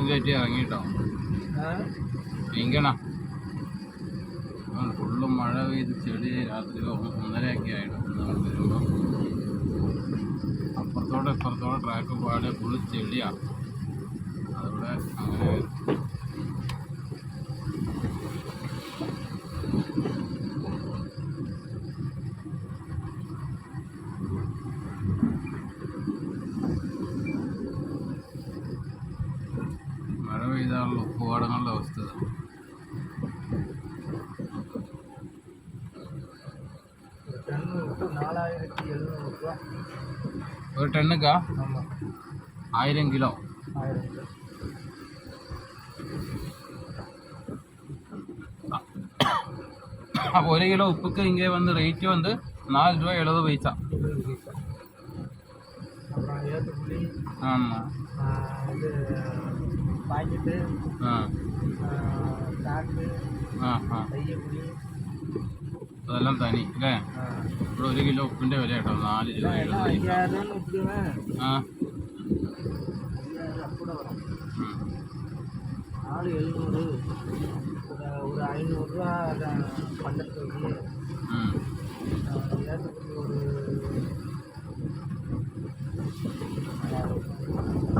ലോഡും കയറ്റി ഇറങ്ങിട്ടോ? ഇങ്ങനെ ഫുള്ള് മഴ പെയ്ത് ചെളി രാത്രി ഒന്ന് ഒന്നരയൊക്കെ ആയിട്ട് നമ്മൾ വരുമ്പോൾ അപ്പുറത്തോടെ ഇപ്പുറത്തോടെ ട്രാക്ക് പാടെ ഫുള്ള് ചെടിയാണ് അതിവിടെ അങ്ങനെ நல்ல వస్తుంది நாலாயிரத்தி எழுநூறுபா ஒரு டன்னுக்கா? ஆமாம் ஆயிரம் கிலோ. ஆயிரம் கிலோ அப்போ ஒரு கிலோ உப்புக்கு இங்கே வந்து ரேட்டு வந்து நாலு ரூபா எழுபது பைசா. ஆமாம் ஆ. சாக்கு ആ ആ தையப்புளி അതെല്ലാം തനി അല്ലേ ഇവിടെ ഒരു കിലോ ഉപ്പിൻ്റെ വില കേട്ടോ നാല് രൂപ எல்லாம் എഴുപത് പൈസ ஐயாயிரம்னு விட்டுருவேன் ആ ஐயாயிரம் கூட வரும் ഉം. நாலு எழுநூறு ஒரு ஒரு ஐநூறுரூவா பண்டத்துக்கு ഉം. ஏற்றுப்புளி ஒரு ഫുള്ള് ചെളി കേട്ടോ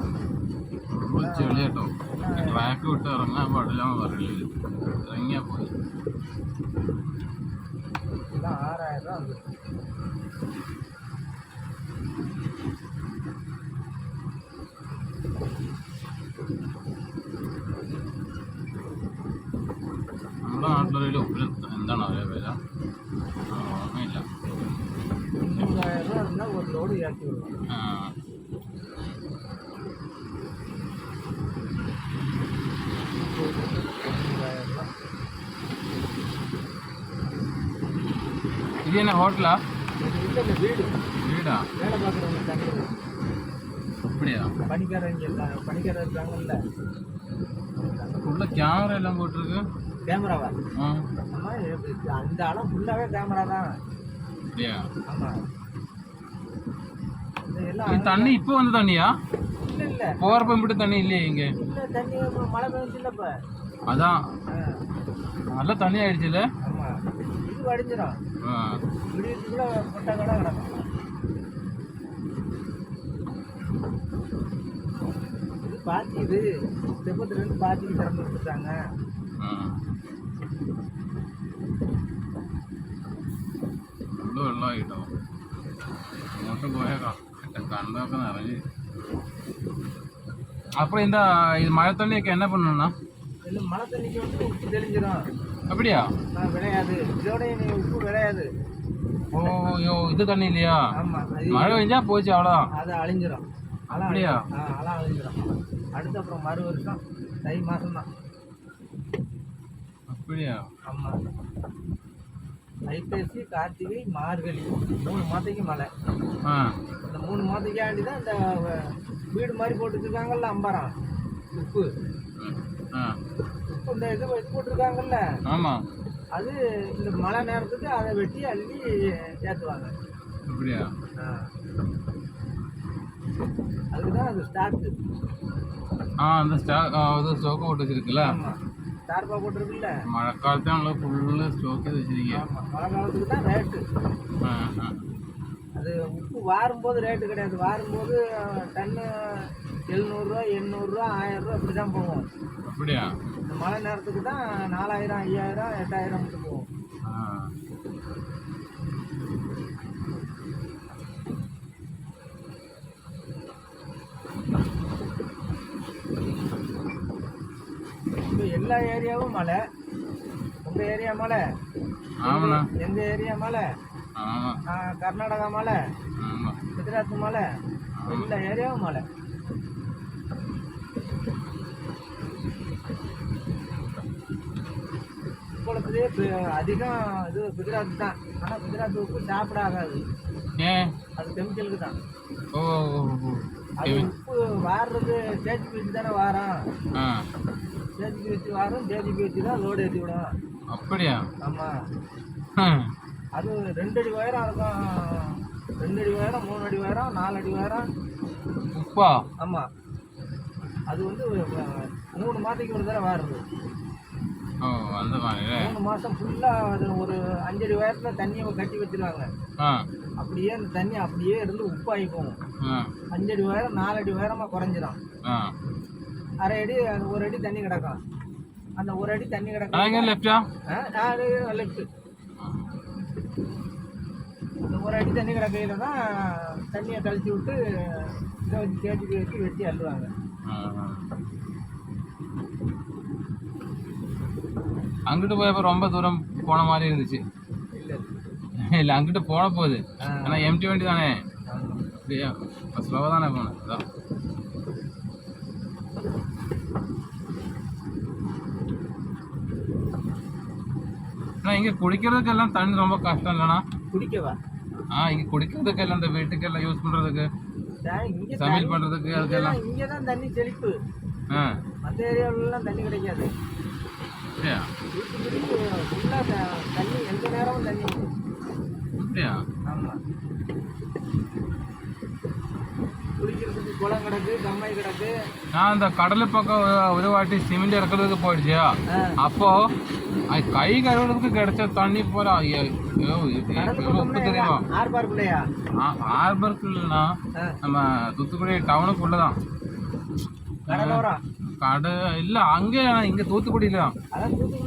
ബാക്ക് വിട്ട് ഇറങ്ങാൻ പാടില്ല എന്ന് പറയില്ല ഇറങ്ങിയാ പോയി നമ്മുടെ നാട്ടിലൊരു ഉപ്പിന് എന്താണ് അവരെ വില? ഓർമ്മയില്ല. ആ இது என்ன ஹோட்டலா? வீடு? வீடா வேலை பார்க்குறவங்க தங்குறது அப்படியா? பணிக்காரங்க எல்லாம் பணிக்காரர் இருக்காங்கல்ல ஃபுல்லாக கேமரா எல்லாம் போட்டிருக்கு. கேமராவா அந்த அளவு ஃபுல்லாகவே கேமரா தான் அப்படியா? ஆமாம் தண்ணி இப்போ வந்த தண்ணியா? இல்லை இல்லை போகிறப்ப மட்டும் தண்ணி இல்லையே இங்கே. தண்ணி மழை பெஞ்சில்ல அதான். நல்ல தண்ணி ஆயிடுச்சுல்ல ஆமாம் இது வடிஞ்சிடும் ஆ விடியத்துக்குள்ள கொட்டை கடை கிடக்கும் இது பாத்தி இது தெப்பத்துல இருந்து பாத்திக்கு திறந்து கொடுத்துட்டாங்க ആ ഫുള്ള് വെള്ളമായിട്ടോ അങ്ങോട്ട് പോയേക്കാം കണ്ടൊക്കെ നിറഞ്ഞ് அப்புறம் இந்த இது மழை தண்ணிக்கு என்ன பண்ணணும்னா இல்லை மழை தண்ணிக்கு வந்து உப்பு தெளிஞ்சிடும் அப்படியா? விளையாது. இதோட உப்பு விளையாது. ஓ யோ இது தண்ணி இல்லையா? மழை பெஞ்சா போச்சு அவ்வளோதான் அது அழிஞ்சிரும். அலாம் அப்படியா? ஆ அலாம் அழிஞ்சிரும். அடுத்து அப்புறம் மறு வருஷம். தை மாதம் தான் அப்படியா? ஆமாம் ஐப்பசி கார்த்திகை மார்கழி. மூணு மாதத்துக்கு மழை. இந்த மூணு மாதத்துக்காண்டி தான் இந்த வீடு மாதிரி போட்டுருக்காங்கல்ல அம்பாரம். உப்பு. ம். ஆ. உப்பு இந்த இது போட்டிருக்காங்கல்ல? ஆமாம் அது இந்த மழை நேரத்துக்கு அதை வெட்டி அள்ளி ஏற்றுவாங்க அப்படியா? அதுக்கு தான் அது ஸ்டார்ட்டு ஆ அந்த ஸ்டா ஆ, இது ஸ்டோக்கு போட்டு வச்சிருக்குல்ல? ஸ்டார்பா போட்டிருக்குல்ல? மழைக்காலத்தான் நல்லா ஃபுல்லு ஸ்டோக்கு வச்சிருக்கீங்க. மழை காலத்துக்கு தான் ரேட்டு அது உப்பு வாரும்போது ரேட்டு கிடையாது. வாரும்போது டன்னு எழுநூறுரூவா எண்ணூறுரூவா ஆயிரரூவா இப்படி தான் போகும் அப்படியா? இந்த மழை நேரத்துக்கு தான் நாலாயிரம் ஐயாயிரம் எட்டாயிரம் போகும் ஆ. இப்போ எல்லா ஏரியாவும் மழை. உங்கள் ஏரியா மழை? ஆமாண்ணா. எங்கள் ஏரியா மழை? கர்நாடகா ஆமாம் குஜராத் மழை? எல்லா ஏரியாவும் மழை. பி- அதிகம் இது குஜராத் தான். ஆனால் குஜராத் உப்பு சாப்பிட ஆகாது அது கெமிக்கலுக்கு தான். ஓ. அது உப்பு வாடுறது தேஜிபி வச்சு தானே வாரம். ஆ. தேஜிபி வச்சு வாரம் தேஜிபி வச்சு தான் லோடு ஏற்றி விடும் அப்படியா? ஆமாம். அது ரெண்டு அடி உயரம் இருக்கும். ரெண்டு அடி உயரம் மூணு அடி உயரம் நாலு அடி உயரம். உப்பா? ஆமாம் அது வந்து மூணு மாதத்துக்கு ஒரு தடவை வாருது. ஓ அந்த மாதிரி மூணு மாதம் ஃபுல்லாக அது ஒரு அஞ்சடி உயரத்தில் தண்ணியை கட்டி வச்சிருவாங்க. அப்படியே அந்த தண்ணி அப்படியே இருந்து உப்பாகி போகும். அஞ்சடி உயரம் நாலடி உயரமாக குறைஞ்சிரும் ஆ. அரை அடி ஒரு அடி தண்ணி கிடக்கும். அந்த ஒரு அடி தண்ணி கிடக்கும். லெஃப்டா நாலு லெஃப்ட் அந்த ஒரு அடி தண்ணி கிடக்கையில தான் தண்ணியை கழிச்சு விட்டு இதை வச்சு தேடி வச்சு வெட்டி அள்ளுவாங்க. அங்கிட்டு போயப்போ ரொம்ப தூரம் போன மாதிரி இருந்துச்சு. இல்லை அங்கிட்டு போன போகுது. ஆனால் எம்டி வண்டி தானே. அப்படியா ஸ்லோவாக தானே போனேன். அதான் அண்ணா இங்கே குடிக்கிறதுக்கெல்லாம் தண்ணி ரொம்ப கஷ்டம் இல்லைண்ணா. குடிக்கவா? ஆ இங்கே குடிக்கிறதுக்கெல்லாம் இந்த வீட்டுக்கெல்லாம் யூஸ் பண்ணுறதுக்கு இங்கே சமையல் பண்ணுறதுக்கு அதுக்கெல்லாம். இங்கே தான் தண்ணி செழிப்பு. ஆ. மற்ற ஏரியாவிலலாம் தண்ணி கிடைக்காது. தண்ணி எந்த நேரமும் தண்ணி உண்டு. அப்படியா? ஆமாம் குடிக்கிறதுக்கு குளம் கிடக்கு கம்மாய் கிடக்கு. நான் இந்த கடல் பக்கம் ஒரு- வாட்டி சிமெண்ட் இறக்குறதுக்கு போயிடுச்சியா? அப்போ கை கழுவுறதுக்கு கிடைச்ச தண்ணி போல உப்பு தெரியுமா? ஹார்பருக்குள்ளனா ஆ நம்ம தூத்துக்குடி டவுனுக்குள்ள தான் கடலோரம் கடை இல்லை அங்கே இங்கே தூத்துக்குடியில. தான்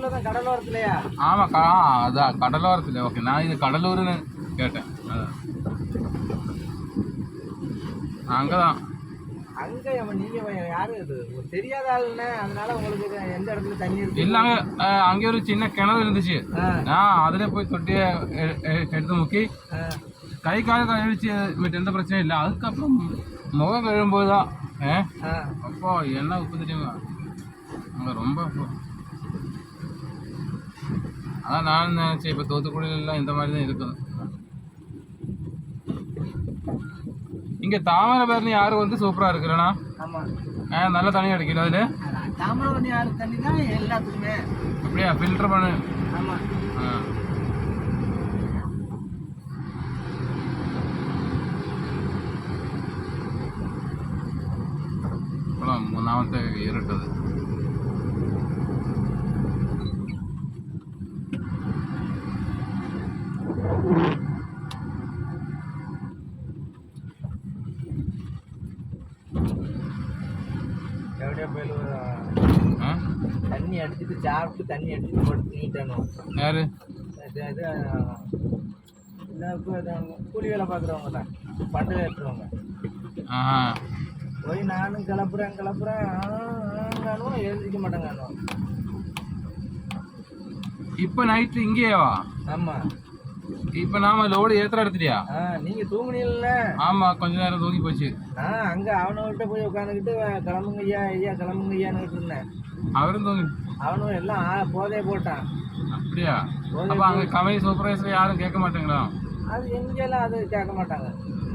அதான் கடலோரத்துலையா? ஆமாம் கா அதான் கடலோரத்தில். ஓகே நான் இது கடலூர்னு கேட்டேன். அங்கே தான் அங்க அவன் நீங்க வ- யாரு இது? தெரியாத ஆளுன்னு அதனால உங்களுக்கு எந்த இடத்துல தண்ணி இருக்கு? இல்லை அங்கே அங்கே ஒரு சின்ன கிணறு இருந்துச்சு. நான் அதில் போய் தொட்டியை எடுத்து முக்கி கை கால் கழிச்சு எந்த பிரச்சனையும் இல்லை. அதுக்கப்புறம் முகம் தான் ஆ. அப்போ என்ன உப்பு தெரியுமா? அங்கே ரொம்ப. அதான் நான் நினச்சேன் இப்போ தூத்துக்குடியிலலாம் இந்த மாதிரி தான் இருக்குது. இங்கே தாமிரபரணி ஆறு வந்து சூப்பராக இருக்குல்லண்ணா ஆமா. ஆ நல்ல தண்ணி கிடைக்கல அதில்? தாமிரபரணி ஆறு தண்ணி தான் எல்லாத்துக்குமே. அப்படியா? ஃபில்டர் பண்ணு. ஆமா. ஆ. ನಾವಂತ ಇರುತ್ತದೆ தண்ணி அடிச்சுட்டு சாப்பிட்டு தண்ணி அடிச்சுட்டு போட்டு நீட்டானோம் யாரு? கூலி வேலை பார்க்குறவங்க தான் பண்டை ஏற்றுறவங்க. ஆ போய் நானும் கிளப்புறேன் கிளப்புறேன் மாட்டேங்க காணும் இப்போ நைட்டு இங்கேயேவா? ஆமாம் இப்போ நாம லோடு ஏத்துற இடத்துலயா? ஆ நீங்கள் தூங்குனீங்கல்ல? ஆமா கொஞ்ச நேரம் தூக்கி போச்சு. அங்கே அவனவர்கிட்ட போய் உட்காந்துக்கிட்டு கிளம்புங்க ஐயா ஐயா கிளம்புங்க ஐயான்னு இருந்தேன். அவரும் தூங்கி அவனும் எல்லாம் போதே போட்டான். அப்படியா? அப்ப அங்க கம்பெனி சூப்பர்வைசர் யாரும் கேட்க மாட்டாங்களா? அது எங்கெல்லாம் அது கேட்க மாட்டாங்க.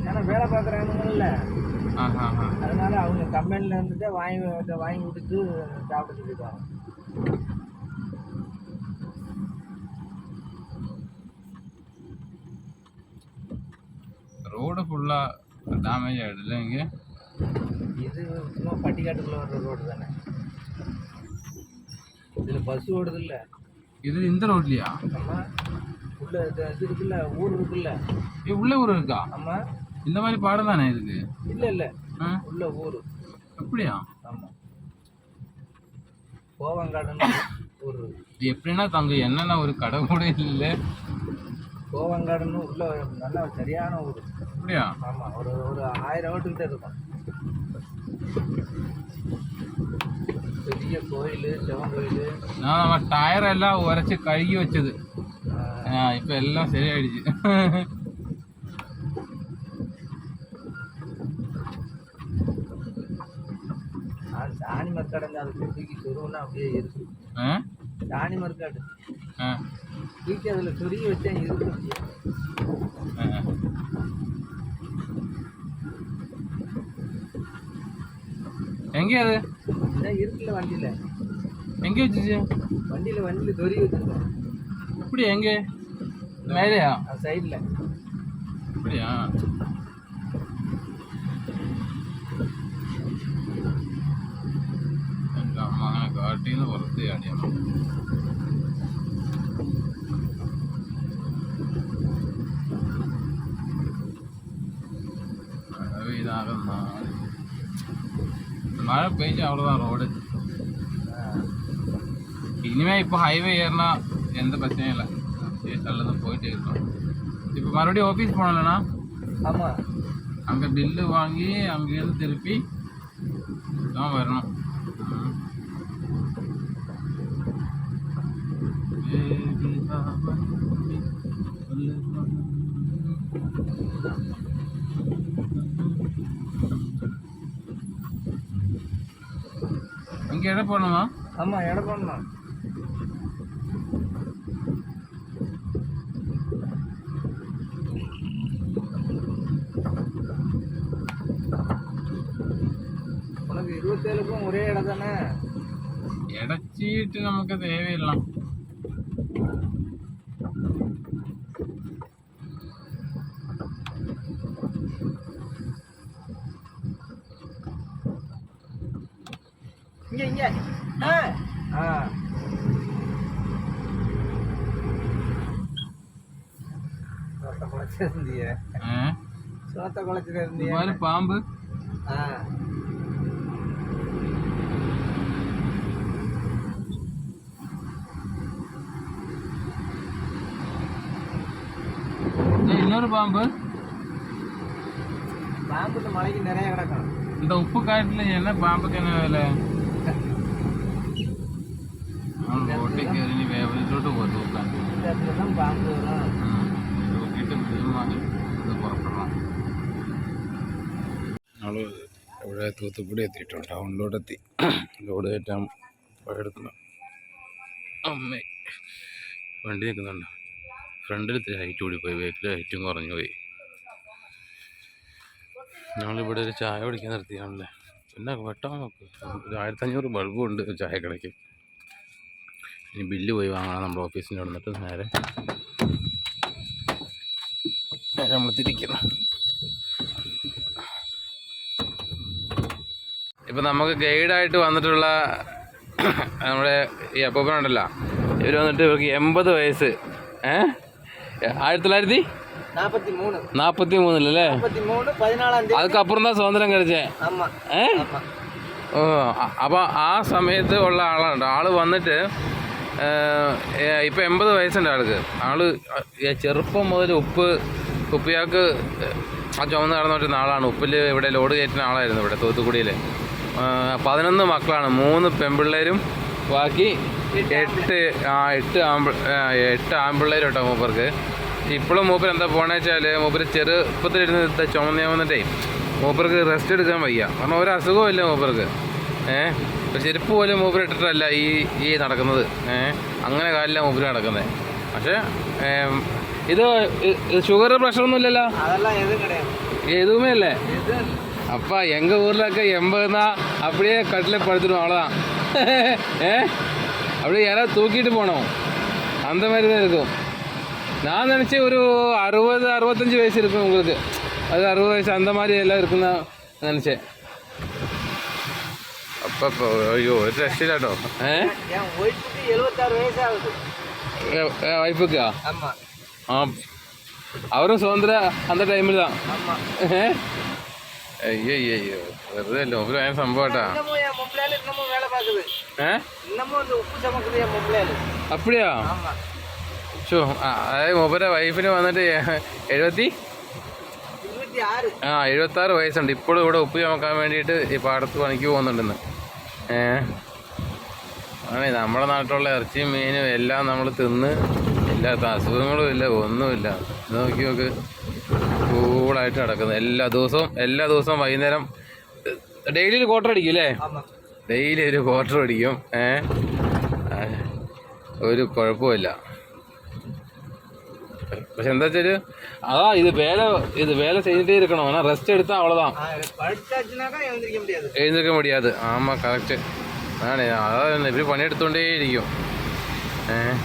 ஏன்னா வேலை பார்க்குறானுங்கல்ல ஆஹா ஆஹா. அதனால அவங்க கம்பெனியில் இருந்துட்டு வாங்கி வாங்கி கொடுத்து சாப்பிட்டு சொல்லிடுவாங்க ரோடு ஃபுல்லா டேமேஜ் ஆயிடுது இங்க? இது சும்மா பட்டிக்காட்டுக்குள்ள வர்ற ரோடு தானே. இதில் பஸ் ஓடுது இல்லை இது இந்த ரோட்லயா? அம்மா உள்ள இது இருக்குல்ல ஊர் இருக்குல்ல. ஏ உள்ள ஊர் இருக்கா? ஆமா. இந்த மாதிரி பாடம் தானே இதுக்கு? இல்லை இல்லை? உள்ள ஊர். அப்படியா? ஆமாம் கோவங்காடுன்னு இருக்கு. இது எப்படின்னா தங்க என்னன்னா ஒரு கடை கூட இல்லை. கோவங்காடுன்னு உள்ள நல்ல சரியான ஊர். அப்படியா? ஆமாம் ஒரு ஒரு ஆயிரம் வீட்டுக்கிட்ட இருக்கும். பெரிய கோயில் சிவன் கோயில். நான் நம்ம டயர் எல்லாம் உரைச்சி கழுகி வச்சது. இப்ப எல்லாம் சரியாயிடுச்சு. சொருவுன்னா அப்படியே இருக்கு. மரக்காடு ஆ, தூக்கி அதில் சொருகி வச்சேன் இருக்கு அப்படியே. எங்கே அது? இருக்குல்ல வண்டியில். எங்கே வச்சுச்சு? வண்டியில் வண்டியில் சொருகி வச்சுருக்கோம். இப்படி எங்கே? மேலேயா? சைடில் നിന്ന് പുറത്ത് ചാടിയാൽ മതി മഴ പെയ്താകെ നാളെ மழை பெய்ஞ்சு அவ்வளோதான் ரோடு இனிமே இப்போ ஹைவே ஏறினா எந்த பிரச்சனையும் இல்லை நல்லது போயிட்டே இருக்கோம் இப்போ மறுபடியும் ஆஃபீஸ் போனோம்லண்ணா ஆமா அங்கே பில்லு வாங்கி அங்கேருந்து திருப்பி தான் வரணும் எடை போடணுமா? ஆமாம் எடை போடணும்? உனக்கு இருபத்தேழுக்கும் ஒரே இடம் தானே? இடச்சீட்டு நமக்கு தேவையில்லாம் பணத்தை குலைச்சிட்டு இருந்தீங்க பாம்பு. ஆ. இன்னொரு பாம்பு. பாம்பு மலைக்கு நிறைய கிடக்கும். இந்த உப்பு காட்டுல என்ன பாம்புக்கு என்ன வேலை? റോട്ടിലേക്ക് വേവലിലോട്ട് പോകും പാമ്പ് ഇവിടെ തൂത്തുക്കുടി ടൗണിലോട്ട് എത്തി ലോഡ് കയറ്റാൻ എടുക്കണം അമ്മേ. വണ്ടി നിൽക്കുന്നുണ്ട്. ഫ്രണ്ടിൽ ഇത്തിരി ഹൈറ്റ് കൂടി പോയി ബാക്കിൽ ഹൈറ്റും കുറഞ്ഞു പോയി. ഞങ്ങളിവിടെ ഒരു ചായ കുടിക്കാൻ നിർത്തിയാണല്ലേ? പിന്നെ വെട്ടാൻ നോക്ക്. ആയിരത്തഞ്ഞൂറ് ബൾബും ഉണ്ട് ചായക്കടയ്ക്ക്. ഇനി ബില്ല് പോയി വാങ്ങണം നമ്മുടെ ഓഫീസിന്റെ അവിടെ നിന്നിട്ട് നേരെ നേരെ നമ്മൾ തിരിക്കണം ഇപ്പം നമുക്ക് ഗൈഡായിട്ട് വന്നിട്ടുള്ള നമ്മുടെ ഈ അപ്പൂപ്പനുണ്ടല്ലോ. ഇവർ വന്നിട്ട് ഇവർക്ക് എൺപത് വയസ്സ്. ഏ? ആയിരത്തി തൊള്ളായിരത്തി നാപ്പത്തി മൂന്നിലല്ലേ അതുക്കപ്പുറം തന്നെ സ്വാതന്ത്ര്യം കഴിച്ചേ? ഏ? ഓ അപ്പം ആ സമയത്ത് ഉള്ള ആളാണ് ആൾ വന്നിട്ട് ഇപ്പം എൺപത് വയസ്സുണ്ട് ആൾക്ക്. ആൾ ചെറുപ്പം മുതൽ ഉപ്പ് ഉപ്പിയാൾക്ക് ആ ചുമന്ന് നടന്നു പറ്റുന്ന ആളാണ്. ഉപ്പിൽ ഇവിടെ ലോഡ് കയറ്റുന്ന ആളായിരുന്നു ഇവിടെ തൂത്തുക്കുടിയിൽ പതിനൊന്ന് മക്കളാണ്. മൂന്ന് പെൺപിള്ളേരും ബാക്കി എട്ട് ആ എട്ട് ആമ്പിൾ എട്ട് ആമ്പിള്ളേരും കേട്ടോ മൂപ്പർക്ക്. ഇപ്പോഴും മൂപ്പർ എന്താ പോകണേ വെച്ചാൽ മൂപ്പർ ചെറുപ്പത്തിലിരുന്ന് ചുമന്ന വന്നിട്ടേ മൂപ്പർക്ക് റെസ്റ്റ് എടുക്കാൻ വയ്യ. കാരണം ഒരു അസുഖമില്ല മൂപ്പർക്ക്. ഏഹ് ഇപ്പം ചെരുപ്പ് പോലും മൂപ്പർ ഇട്ടിട്ടല്ല ഈ ഈ നടക്കുന്നത്. ഏഹ് അങ്ങനെ കാലിലാണ് മൂപ്പർ നടക്കുന്നത് പക്ഷേ ഇത് ഷുഗർ പ്രഷറൊന്നും ഇല്ലല്ലോ ഏതുമേ അല്ലേ. அப்பா எங்கள் ஊரில் இருக்க எண்பது தான் அப்படியே கட்டில் படுத்துடும் அவ்வளோதான் ஏ? அப்படியே யாராவது தூக்கிட்டு போனோம். அந்த மாதிரி தான் இருக்கும். நான் நினச்சேன் ஒரு அறுபது அறுபத்தஞ்சி வயசு இருக்கும் உங்களுக்கு. அது அறுபது வயசு அந்த மாதிரி எல்லாம் இருக்கும் நினச்சேன். அப்பப்போ ஐயோ ஒரு ரெஸ்டிலாட்டோ ஆ ஆ அவரும் சுதந்திர அந்த டைமில் தான். ஆமா ഏ അയ്യോ അയ്യോ വെറുതെ അല്ല ഒരു ഭയങ്കര സംഭവം കേട്ടാ இன்னமும் என் மும்பளையில இன்னமும் வேலை பார்க்குது ഏ இன்னமும் அந்த உப்பு சமக்குது என் மும்பளையில അപ്പടിയാ ஆமா ഷോ അതായത് മൂപ്പരെ വൈഫിന് വന്നിട്ട് എ- എഴുപത്തി இருபத்தி ஆறு ആ എഴുപത്താറ് വയസ്സുണ്ട് ഇപ്പോഴും ഇവിടെ ഉപ്പ് ചുമക്കാൻ വേണ്ടിയിട്ട് ഈ പാടത്ത് പണിക്ക് പോകുന്നുണ്ടെന്ന് ഏ ആണേ നമ്മുടെ നാട്ടിലുള്ള ഇറച്ചിയും മീനും എല്ലാം നമ്മൾ തിന്ന് ഇല്ലാത്ത അസുഖങ്ങളും ഇല്ല ഒന്നുമില്ല ഇത് നോക്കി നോക്ക് കൂളായിട്ട് നടക്കുന്നത് എല്ലാ ദിവസവും എല്ലാ ദിവസവും വൈകുന്നേരം ഡെയിലി ഒരു ക്വാർട്ടർ അടിക്കും അല്ലേ? ഡെയിലി ഒരു ക്വാർട്ടർ അടിക്കും. ഏ? ഒരു കുഴപ്പമില്ല പക്ഷെ എന്താ വെച്ചാൽ അതാ ഇത് വേല ഇത് വേല ചെയ്തിട്ടേ ഇരിക്കണോ റെസ്റ്റ് എടുത്താ അവളതാണ് എഴുന്നേൽക്കാൻ മടിയാതെ ആമാ കറക്റ്റ് ആണ് അതാ ഇവർ പണിയെടുത്തോണ്ടേ ഇരിക്കും ഏഹ്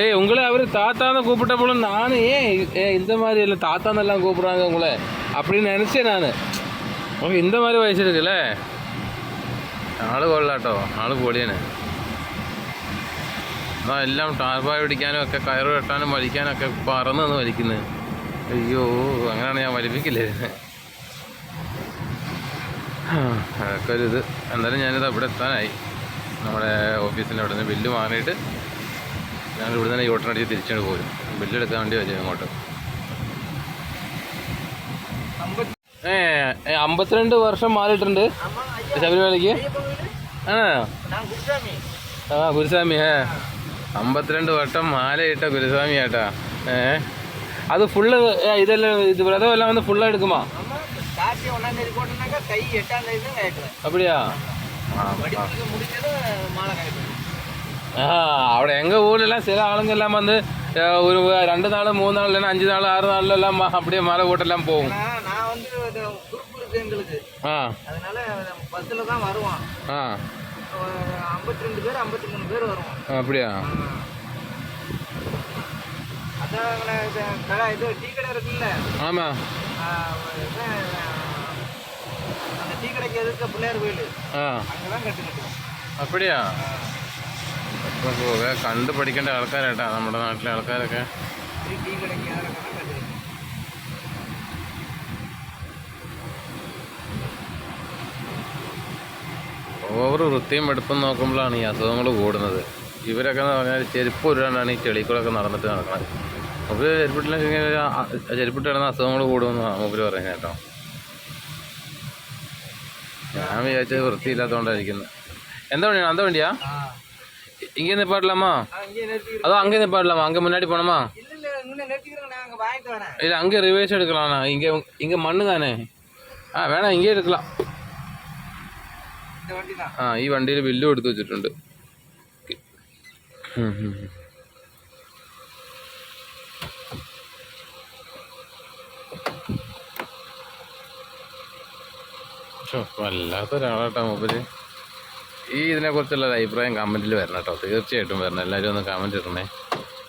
ஏய் உங்களை அவர் தாத்தான்னு கூப்பிட்டப்போலும் நான் ஏன் ஏ இந்த மாதிரி இல்லை தாத்தான்னெல்லாம் கூப்பிட்றாங்க உங்களை அப்படின்னு நினச்சேன் நான் உங்களுக்கு இந்த மாதிரி வயசு இருக்குல்ல ആള് കൊള്ളാട്ടോ ആള് പൊളിയാണ് എന്നാ എല്ലാം ടാർപ്പായ പിടിക്കാനും ഒക്കെ കയറ് കെട്ടാനും വലിക്കാനൊക്കെ പറന്ന് നിന്ന് വലിക്കുന്നത് അയ്യോ അങ്ങനെയാണ് ഞാൻ വലിപ്പിക്കില്ലേ അതൊക്കെ ഒരു ഇത് എന്തായാലും ഞാനിത് ഇവിടെ എത്താനായി നമ്മുടെ ഓഫീസിൻ്റെ അവിടെ നിന്ന് ബില്ല് മാറിയിട്ട് ഞങ്ങൾ ഇവിടെ നിന്ന് യൂട്ടൺ അടിച്ച് തിരിച്ചു പോരും. ബില്ലെടുക്കാൻ വേണ്ടി വരും ഇങ്ങോട്ട് ഏ അമ്പത്തിരണ്ട് വർഷം മാറിയിട്ടുണ്ട്. ശബരിമലയ്ക്ക്? ആണോ? ആ ഗുരുസ്വാമി ഏ. അമ്പത്തിരണ്ട് വട്ടം മാലയിട്ട ഗുരുസ്വാമി ഏട്ടാ. ഏ അത് ഫുള്ള് ഇതെല്ലാം ഇത് വ്രതം എല്ലാം വന്ന് ഫുള്ള് எடுக்குமா അപ്പടിയാ ஒன்னாம் അവിടെ എങ്ക ഊരിലെല്ലാം ചില ആളുകളെല്ലാം വന്ന് ഏ, ഒരു രണ്ട് നാൾ മൂന്ന് നാൾ இல்லைன்னா அஞ்சு நாள் ஆறு நாள்லாம் ம- அப்படியே மலை போட்டெல்லாம் போகும் ஏன்னா நான் வந்து இது குரூப் இருக்கு எங்களுக்கு ஆ அதனால பஸ்ஸில் தான் வருவோம் ஆ ஐம்பத்தி ரெண்டு பேர் ஐம்பத்தி மூணு பேர் வருவோம் அப்படியா அதான் அங்கன இது கடை இது டீ கடை இருக்குல்ல ஆமாம் ஆ, இது, அந்த டீ கடைக்கு எதிர்க்க பிள்ளையார் கோயில் ആ அங்கே தான் கட்டுக்கிட்டு அப்படியா പോവുക കണ്ട് പഠിക്കേണ്ട ആൾക്കാരായിട്ടാ നമ്മുടെ നാട്ടിലെ ആൾക്കാരൊക്കെ. ഓവർ വൃത്തിയും വെടുപ്പും നോക്കുമ്പോഴാണ് ഈ അസുഖങ്ങൾ കൂടുന്നത്. ഇവരൊക്കെ എന്ന് പറഞ്ഞാൽ ചെരുപ്പ് ഉരുളാണ് ഈ ചെളിക്കൂടൊക്കെ നടന്നിട്ട് നടക്കുന്നത് മുമ്പിൽ ചെരുപ്പിട്ടില്ലെങ്കിൽ ചെരുപ്പിട്ട് കിടന്ന അസുഖങ്ങൾ കൂടുമെന്ന് മുമ്പിൽ പറയാം കേട്ടോ. ഞാൻ വിചാരിച്ചത് വൃത്തിയില്ലാത്തതുകൊണ്ടായിരിക്കുന്നത് എന്താ വേണ്ടിയാണ് എന്താ വേണ്ടിയാ? இங்கே பாடலாமா அதோ அங்கே பாடலாமா அங்கே முன்னாடி போனோமா இல்லை அங்கே ரிவர்ஸ் எடுக்கலாம்ண்ணா இங்கே இங்கே மண்ணு தானே ആ വേണം ഇങ്ങനെ എടുക്കലാം ആ ഈ വണ്ടിയിൽ ബില്ലും എടുത്തു വെച്ചിട്ടുണ്ട് വല്ലാത്തൊരാളാട്ടാ മൊബൈൽ ഈ ഇതിനെക്കുറിച്ചുള്ള ഒരു അഭിപ്രായം കമന്റിൽ വരണം കേട്ടോ. തീർച്ചയായിട്ടും വരണം. എല്ലാവരും ഒന്ന് കമന്റ് ഇടണേ.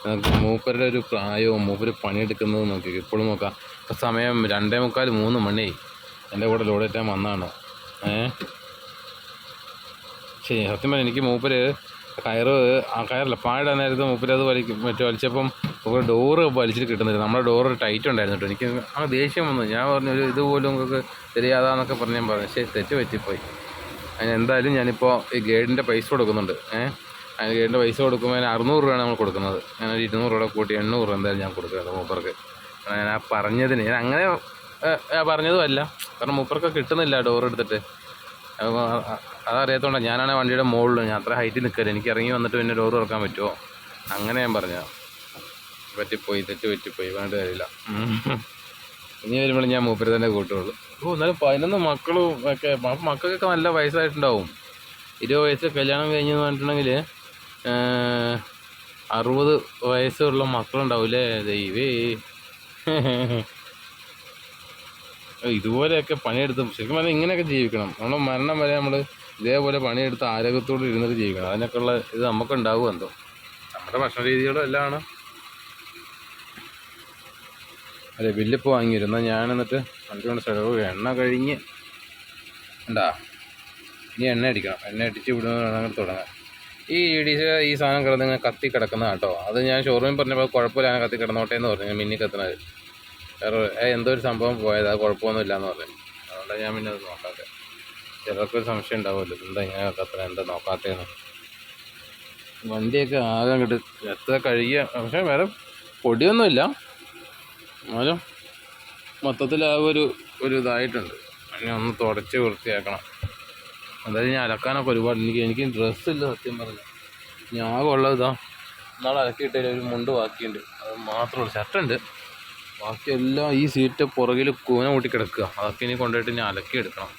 നമുക്ക് മൂപ്പരുടെ ഒരു പ്രായവും മൂപ്പര് പണിയെടുക്കുന്നതും നോക്കി ഇപ്പോഴും നോക്കാം. ഇപ്പം സമയം രണ്ടേ മുക്കാൽ മൂന്ന് മണി. എന്റെ കൂടെ ലോഡേറ്റാൻ വന്നാണ്? ഏ? ശരി സത്യം പറഞ്ഞാൽ എനിക്ക് മൂപ്പര് കയറ് ആ കയറല്ല പാടാൻ നേരത്ത് മൂപ്പര് അത് വലിക്കും മറ്റു വലിച്ചപ്പം മൂപ്പര് ഡോറ് വലിച്ചിട്ട് കിട്ടുന്നില്ല. നമ്മുടെ ഡോറ് ടൈറ്റ് ഉണ്ടായിരുന്നു കേട്ടോ. എനിക്ക് ആ ദേഷ്യം വന്നു. ഞാൻ പറഞ്ഞു ഒരു ഇതുപോലും നിങ്ങൾക്ക് ശരിയാതാന്നൊക്കെ പറഞ്ഞ് ഞാൻ പറഞ്ഞു. ശരി തെറ്റ് പറ്റിപ്പോയി. അതിന് എന്തായാലും ഞാനിപ്പോൾ ഈ ഗൈഡിന്റെ പൈസ കൊടുക്കുന്നുണ്ട്. ഏഹ് അതിന് ഗൈഡിന്റെ പൈസ കൊടുക്കുമ്പോൾ അതിന് അറുന്നൂറ് രൂപയാണ് നമ്മൾ കൊടുക്കുന്നത്. ഞാൻ ഒരു ഇരുന്നൂറ് രൂപ കൂട്ടി എണ്ണൂറ് രൂപ എന്തായാലും ഞാൻ കൊടുക്കുന്നത് മൂപ്പർക്ക്. ഞാൻ ആ പറഞ്ഞതിന് ഞാൻ അങ്ങനെ ഏ, പറഞ്ഞതുമല്ല കാരണം മൂപ്പർക്ക് കിട്ടുന്നില്ല ഡോർ എടുത്തിട്ട്. അതറിയാത്തോണ്ടാ ഞാനാണ് വണ്ടിയുടെ മുകളിൽ ഞാൻ അത്ര ഹൈറ്റിൽ നിൽക്കരുത് എനിക്ക് ഇറങ്ങി വന്നിട്ട് പിന്നെ ഡോർ തുറക്കാൻ പറ്റുമോ അങ്ങനെ ഞാൻ പറഞ്ഞു പറ്റിപ്പോയി തെറ്റ് പറ്റിപ്പോയി വേണ്ട കാര്യമില്ല. ഇനി വരുമ്പോൾ ഞാൻ മൂപ്പര് തന്നെ കൂട്ടുള്ളൂ. ഓ എന്നാലും പതിനൊന്ന് മക്കളും ഒക്കെ മക്കൾക്കൊക്കെ നല്ല വയസ്സായിട്ടുണ്ടാവും. ഇരുപത് വയസ്സ് കല്യാണം കഴിഞ്ഞെന്ന് പറഞ്ഞിട്ടുണ്ടെങ്കിൽ അറുപത് വയസ്സുള്ള മക്കളുണ്ടാവില്ലേ ദൈവേ. ഇതുപോലെയൊക്കെ പണിയെടുത്ത് ശരിക്കും പറഞ്ഞാൽ ഇങ്ങനെയൊക്കെ ജീവിക്കണം. നമ്മൾ മരണം വരെ നമ്മൾ ഇതേപോലെ പണിയെടുത്ത് ആരോഗ്യത്തോടെ ഇരുന്നിട്ട് ജീവിക്കണം. അതിനൊക്കെയുള്ള ഇത് നമുക്ക് ഉണ്ടാവും എന്തോ. നമ്മുടെ ഭക്ഷണ രീതികളും എല്ലാം ആണ് അതെ ബില്ലിപ്പോൾ വാങ്ങിയിരുന്നു. ഞാൻ എന്നിട്ട് വണ്ടി കൊണ്ട് ചിലവ് എണ്ണ കഴിഞ്ഞ് ഉണ്ടാ ഇനി എണ്ണ അടിക്കണം. എണ്ണ അടിച്ച് വിടുന്ന തുടങ്ങാം. ഈ ഇ ഡി സി ഈ സാധനം കിടന്ന് ഇങ്ങനെ കത്തി കിടക്കുന്ന കേട്ടോ. അത് ഞാൻ ഷോറൂമിൽ പറഞ്ഞപ്പോൾ കുഴപ്പമില്ല അങ്ങനെ കത്തി കിടന്നോട്ടെ എന്ന് പറഞ്ഞു മിന്നി കത്തുന്നത് വേറെ എന്തോ ഒരു സംഭവം പോയത്? അത് കുഴപ്പമൊന്നുമില്ല എന്ന് പറഞ്ഞു. അതുകൊണ്ടാണ് ഞാൻ പിന്നെ അത് നോക്കാതെ. ചിലർക്കൊരു സംശയം ഉണ്ടാവുമല്ലോ. എന്താ ഇങ്ങനെ കത്തണ? എന്താ നോക്കാത്തതെന്ന് വണ്ടിയൊക്കെ ആകെ അങ്ങോട്ട് എത്ര കഴുകിയ പക്ഷേ വേറെ പൊടിയൊന്നുമില്ല. എന്നാലും മൊത്തത്തിൽ ആ ഒരു ഒരു ഇതായിട്ടുണ്ട്. അതിനെ ഒന്ന് തുടച്ച് വൃത്തിയാക്കണം. എന്തായാലും ഞാൻ അലക്കാനൊക്കെ ഒരുപാട് എനിക്ക് എനിക്ക് ഡ്രസ്സില്ല സത്യം പറഞ്ഞു. ഞാൻ ഉള്ളതാ ഇതാ. അലക്കിയിട്ടതിൽ ഒരു മുണ്ട് ബാക്കിയുണ്ട്. അത് മാത്രമേ ഷർട്ടുണ്ട്. ബാക്കിയെല്ലാം ഈ സീറ്റ് പുറകിൽ കൂന കൂട്ടി കിടക്കുക. അതൊക്കെ ഇനി കൊണ്ടുപോയിട്ട് ഞാൻ അലക്കി എടുക്കണം